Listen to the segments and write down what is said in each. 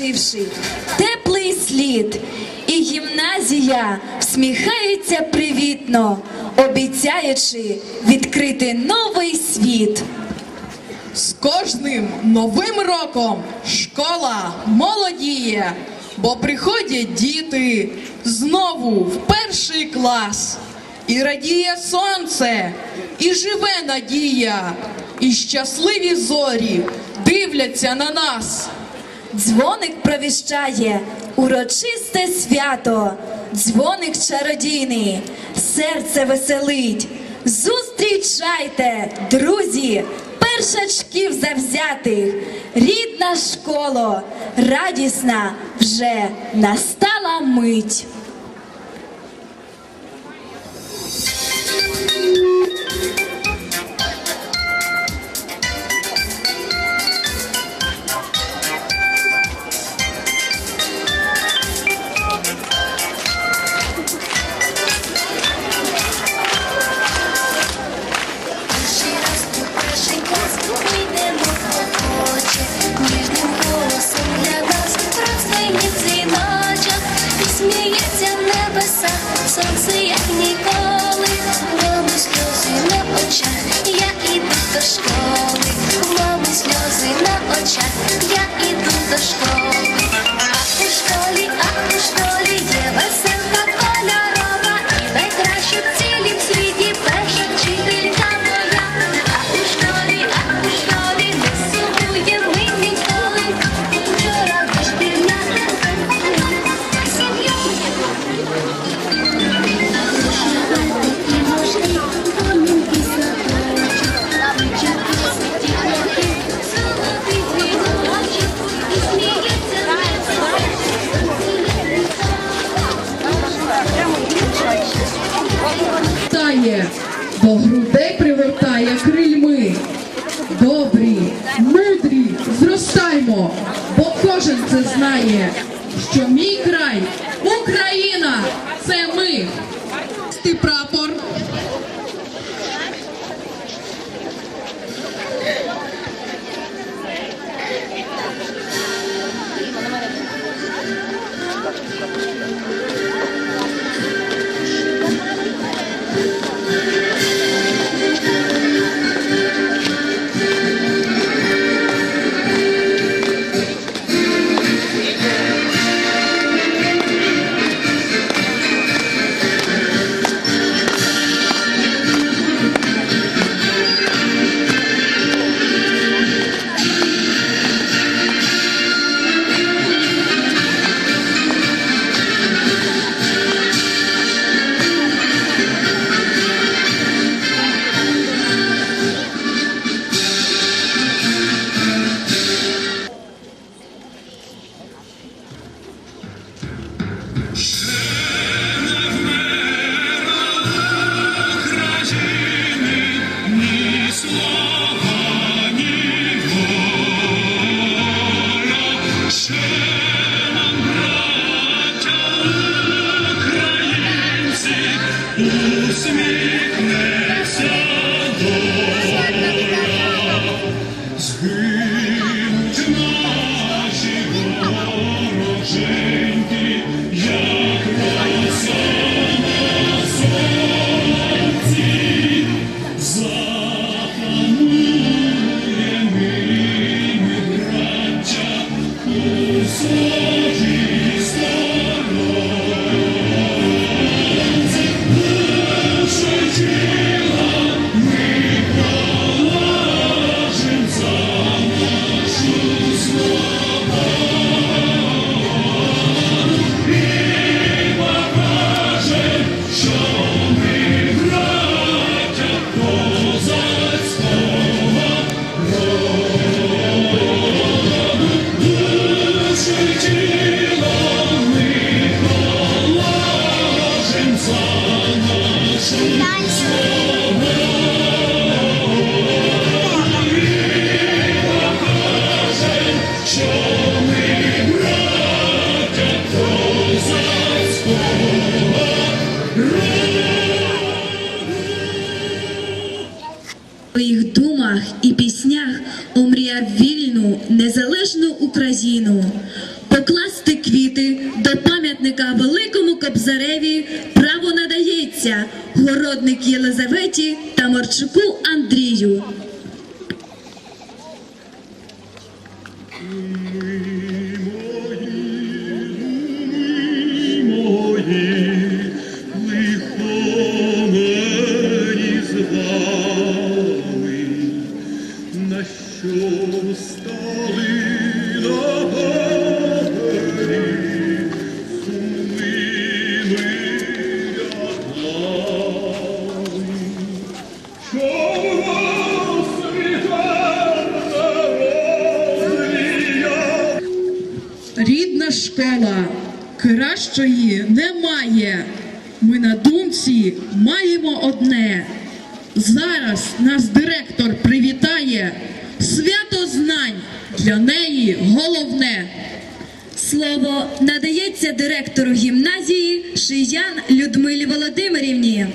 вікно, в спогадах лишивши теплий слід, і гімназія всміхається привітно, обіцяючи відкрити новий світ. З кожним новим роком школа молодіє, бо приходять діти знову в перший клас. І радіє сонце, і живе надія, і щасливі зорі дивляться на нас. Дзвоник провіщає. Урочисте свято, дзвоник чародійний, серце веселить. Зустрічайте, друзі, першачків завзятих, рідна школа, радісна вже настала мить. Сонце як ніколи, мами сльози на очах, я іду до школи, мами сльози на очах, я іду до школи. Бо кожен це знає, що мій край, Україна, це ми. Ти прапор. Що стали Рідна школа кращої немає. Ми на думці маємо одне. Зараз нас директор привітає. Для неї головне. Слово надається директору гімназії Шиян Людмилі Володимирівні.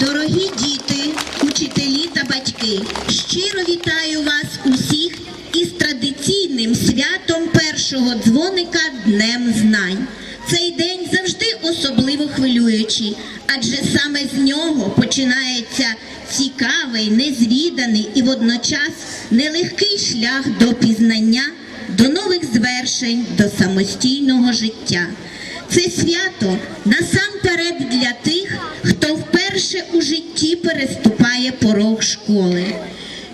Дорогі діти, учителі та батьки, щиро вітаю вас усіх із традиційним святом першого дзвоника Днем Знань. Цей день завжди особливо хвилюючий, адже саме з нього починається цікавий, незвіданий і водночас нелегкий шлях до пізнання, до нових звершень, до самостійного життя. Це свято насамперед для тих, хто вперше у житті переступає порог школи.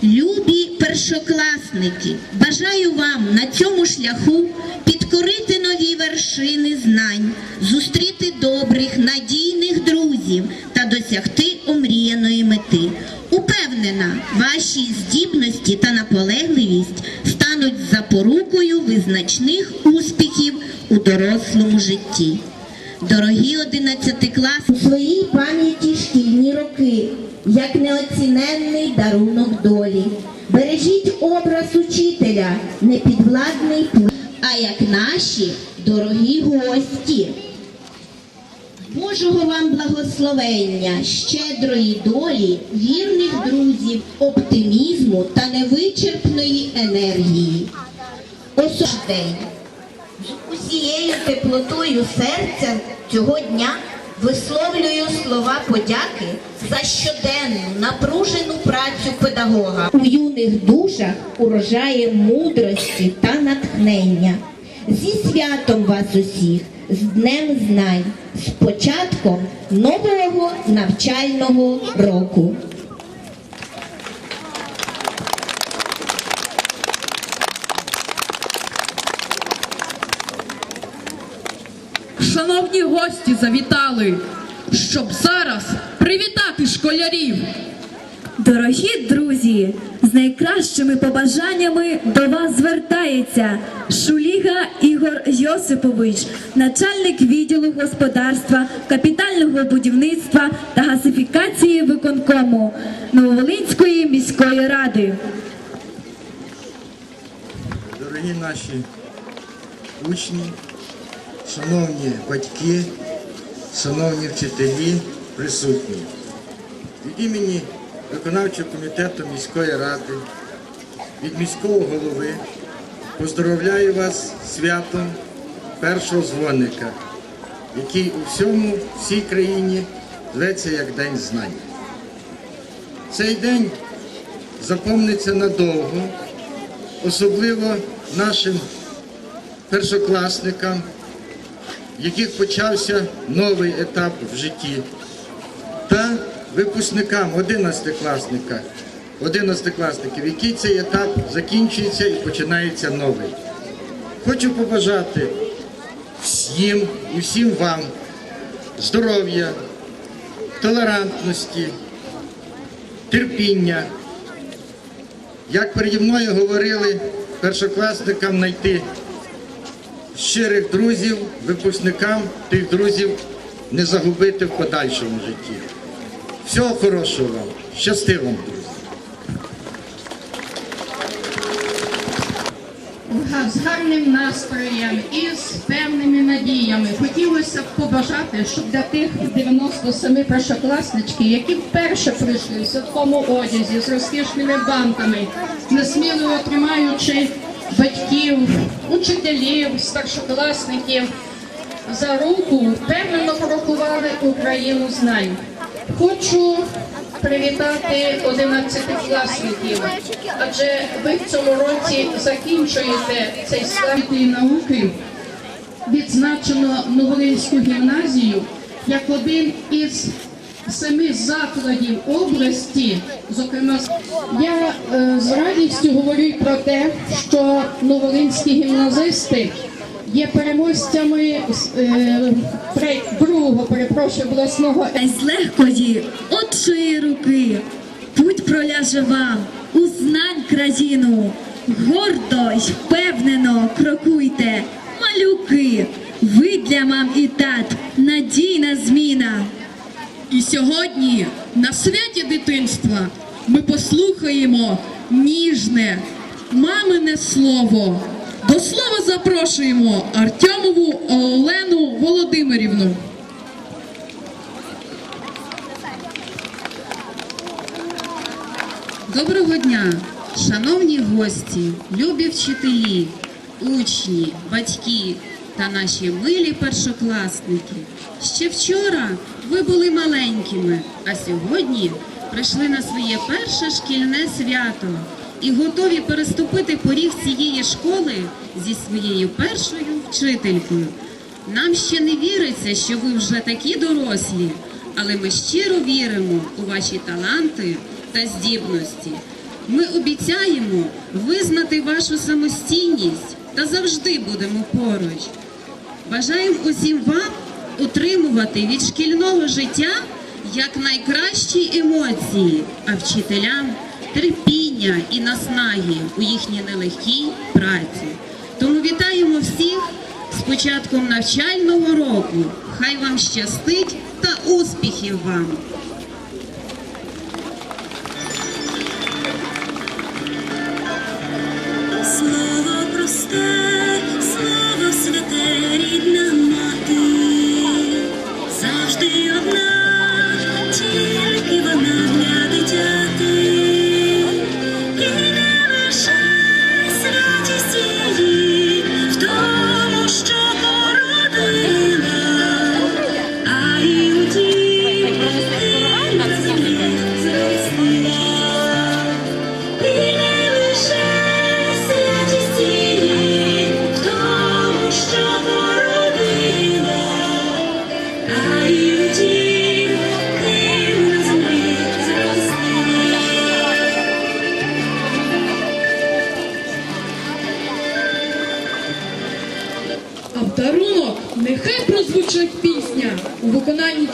Любі першокласники, бажаю вам на цьому шляху підкорити нові вершини знань, зустріти добрих, надійних друзів та досягти омріяної мети. Упевнена, ваші здібності та наполегливість стануть запорукою визначних успіхів у дорослому житті. Дорогі одинадцятикласники, у своїй пам'яті шкільні роки, як неоціненний дарунок долі. Бережіть образ учителя, непідвладний путь, а як наші дорогі гості. Божого вам благословення, щедрої долі, вірних друзів, оптимізму та невичерпної енергії. Ось день. З усією теплотою серця цього дня висловлюю слова подяки за щоденну напружену працю педагога. У юних душах урожає мудрості та натхнення. Зі святом вас усіх, з Днем Знань, з початком нового навчального року. Шановні гості завітали, щоб зараз привітати школярів. Дорогі друзі, з найкращими побажаннями до вас звертається Шуліга Ігор Йосипович, начальник відділу господарства, капітального будівництва та газифікації виконкому Нововолинської міської ради. Дорогі наші учні, шановні батьки, шановні вчителі, присутні. Від імені виконавчого комітету міської ради, від міського голови поздоровляю вас святом першого дзвоника, який у всьому, всій країні зветься як День знань. Цей день запомниться надовго особливо нашим першокласникам, в яких почався новий етап в житті, та випускникам 11-класника, 11-класників, який цей етап закінчується і починається новий. Хочу побажати всім і всім вам здоров'я, толерантності, терпіння. Як переді мною говорили першокласникам знайти щирих друзів, випускникам тих друзів не загубити в подальшому житті. Всього хорошого вам, щасти друзі! з гарним настроєм і з певними надіями. Хотілося б побажати, щоб для тих 97 першокласничків, які вперше прийшли в святковому одязі з розкішними банками, несміливо тримаючи батьків, учителів, старшокласників за руку, впевнено крокували Україну знань. Хочу привітати 11-класників, адже ви в цьому році закінчуєте цей славний науки. Відзначено Новолинську гімназію як один із семи закладів області. Зокрема, я е, з радістю говорю про те, що новолинські гімназисти є переможцями е, другого, перепрошую, обласного з легкої отчої руки путь проляже вам у знань країну. Гордо й впевнено крокуйте, малюки. Ви для мам і тат надійна зміна. І сьогодні на святі дитинства ми послухаємо ніжне мамине слово. До слова запрошуємо Артемову Олену Володимирівну. Доброго дня, шановні гості, любі вчителі, учні, батьки та наші милі першокласники. Ще вчора ви були маленькими, а сьогодні прийшли на своє перше шкільне свято і готові переступити поріг цієї школи зі своєю першою вчителькою. Нам ще не віриться, що ви вже такі дорослі, але ми щиро віримо у ваші таланти та здібності. Ми обіцяємо визнати вашу самостійність та завжди будемо поруч. Бажаємо усім вам отримувати від шкільного життя як найкращі емоції, а вчителям терпіння і наснаги у їхній нелегкій праці. Тому вітаємо всіх з початком навчального року. Хай вам щастить та успіхів вам!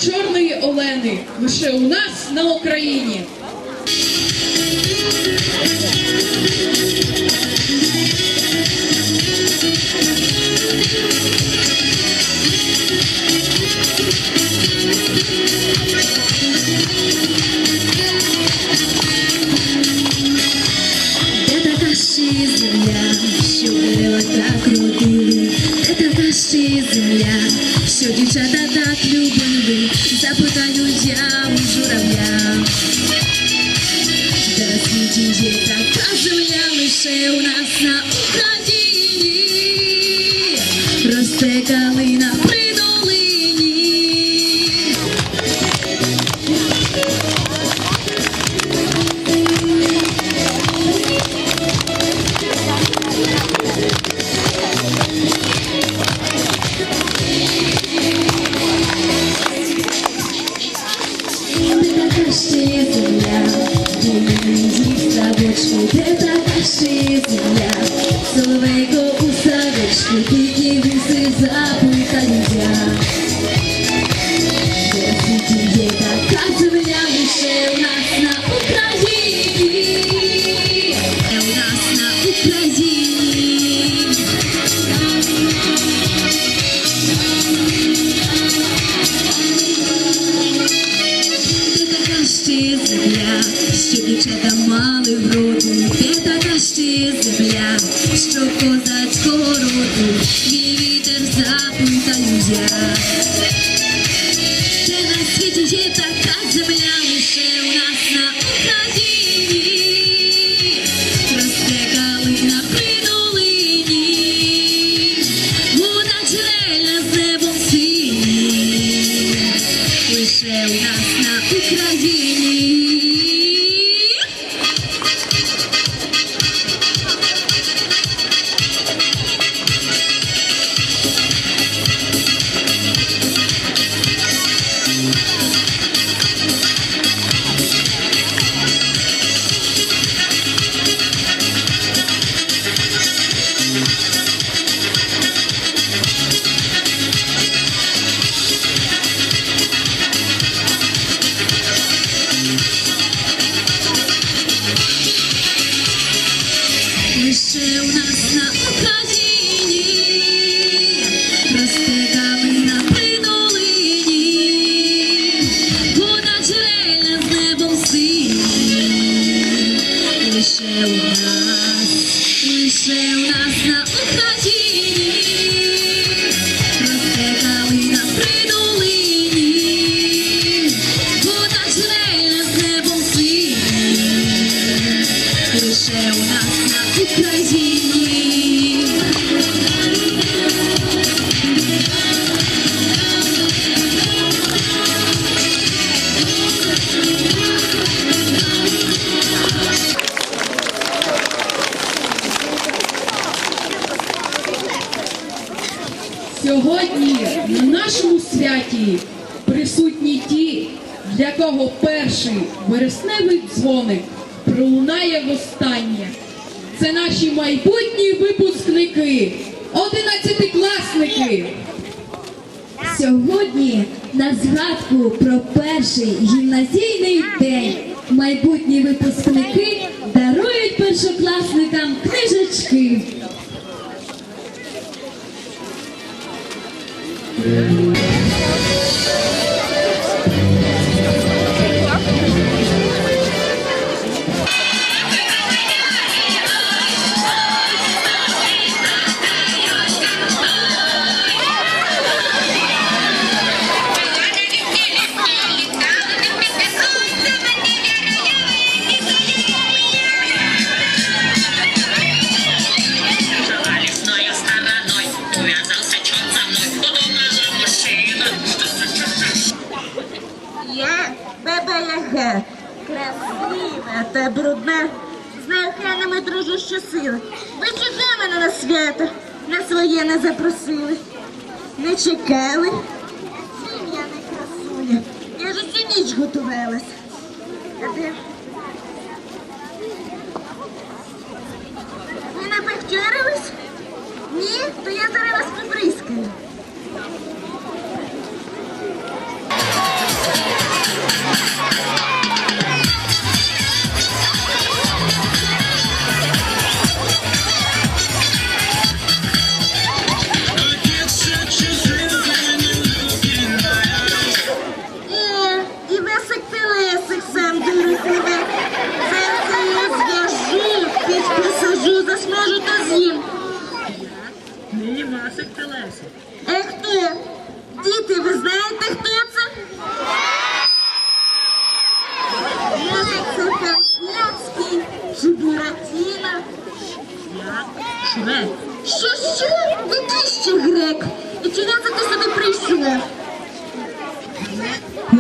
Чорної Олени лише у нас на Україні. Земля лише у нас Лише у нас на Україні. Сьогодні на нашому святі присутні ті, для кого перший вересневий дзвоник пролунає востаннє. Це наші майбутні випускники, одинадцятикласники. Сьогодні на згадку про перший гімназійний день майбутні випускники дарують першокласникам книжечки. Жила ніч готувалась. А де? Не напехтярились? Ні, то я зараз вас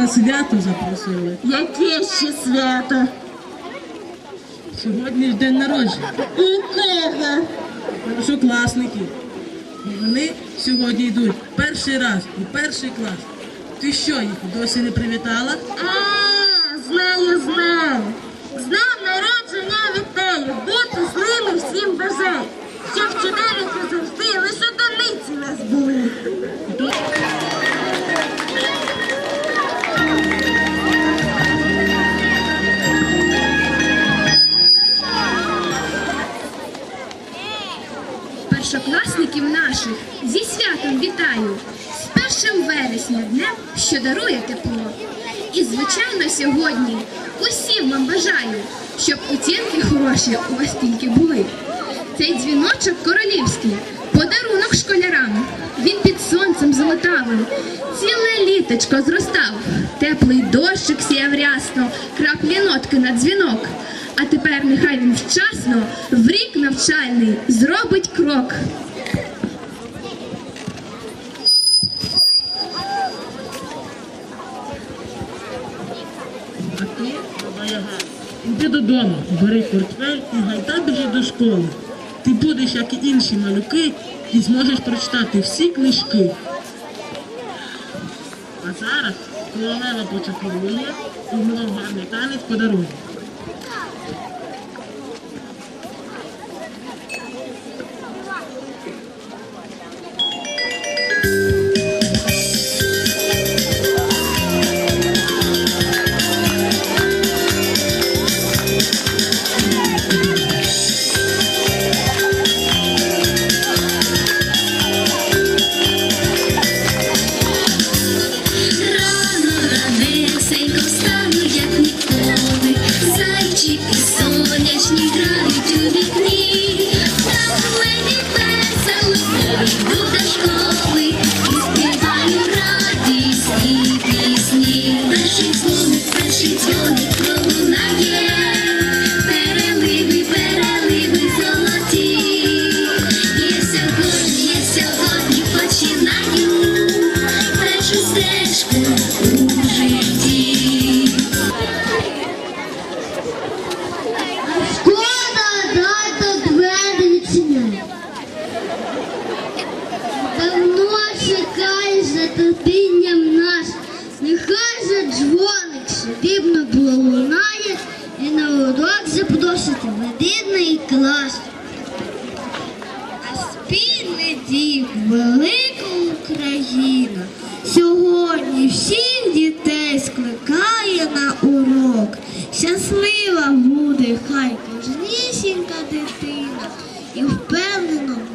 На свято запросили. Яке ще свято? Сьогодні ж день народження. У кого? Першокласників. Вони сьогодні йдуть перший раз у перший клас. Ти що, їх досі не привітала? А, знаю, знаю. З днем народження вітаю, бути злими всім бажаю. Щоб щоденники завжди лише одиниці нас були. Першокласників наших зі святом вітаю, з першим вересня днем, що дарує тепло. І, звичайно, сьогодні усім вам бажаю, щоб оцінки хороші у вас тільки були. Цей дзвіночок королівський, подарунок школярам. Він під сонцем золотавим, ціле літочко зростав, теплий дощ дощик сіяв рясно, краплі нотки на дзвінок. А тепер нехай він вчасно в рік навчальний зробить крок. А ти, баба Яга, іди додому, бери портфель і гайда біжи до школи. Ти будеш, як і інші малюки, і зможеш прочитати всі книжки. А зараз королева почаклує і мов гарний танець по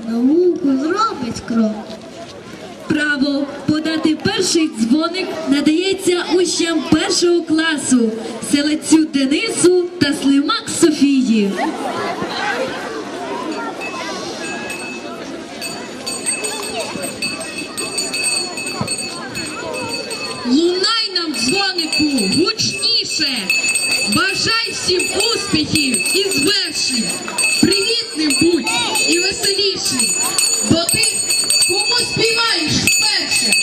науку зробить крок. Право подати перший дзвоник надається учням першого класу селецю Денису та Слимак Софії. Лунай нам дзвонику гучніше. Бажай всім успіхів і звершень. Привітним будь веселіший, бо ти кому співаєш вперше.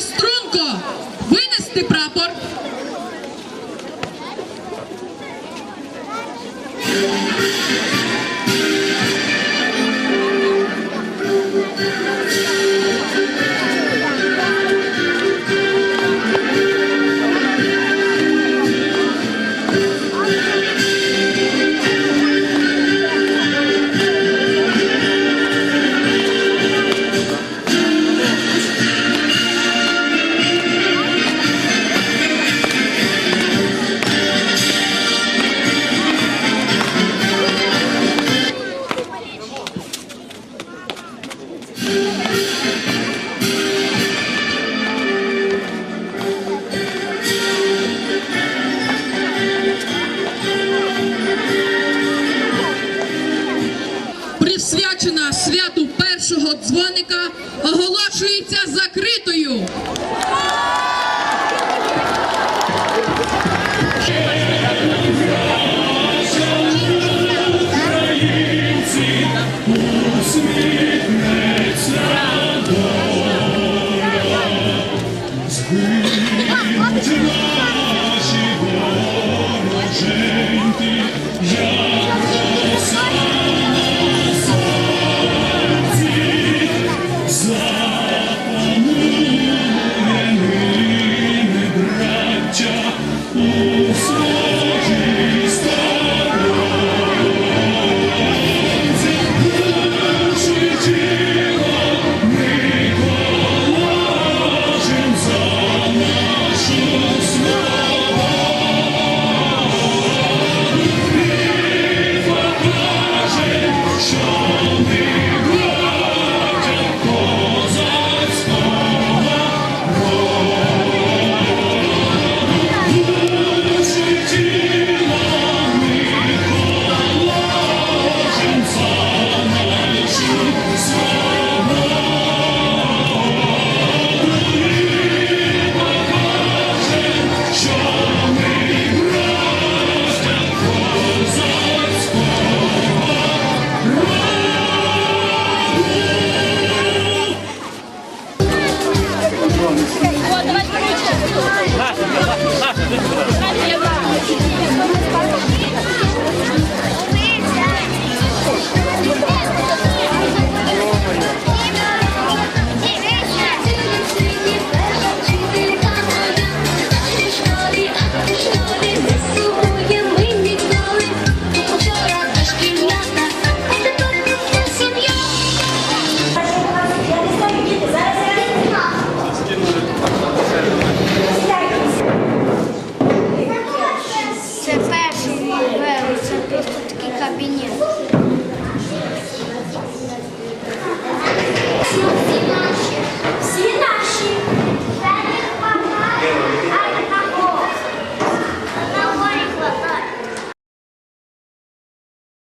Струнко, винести прапор. Присвячена святу першого дзвоника, оголошується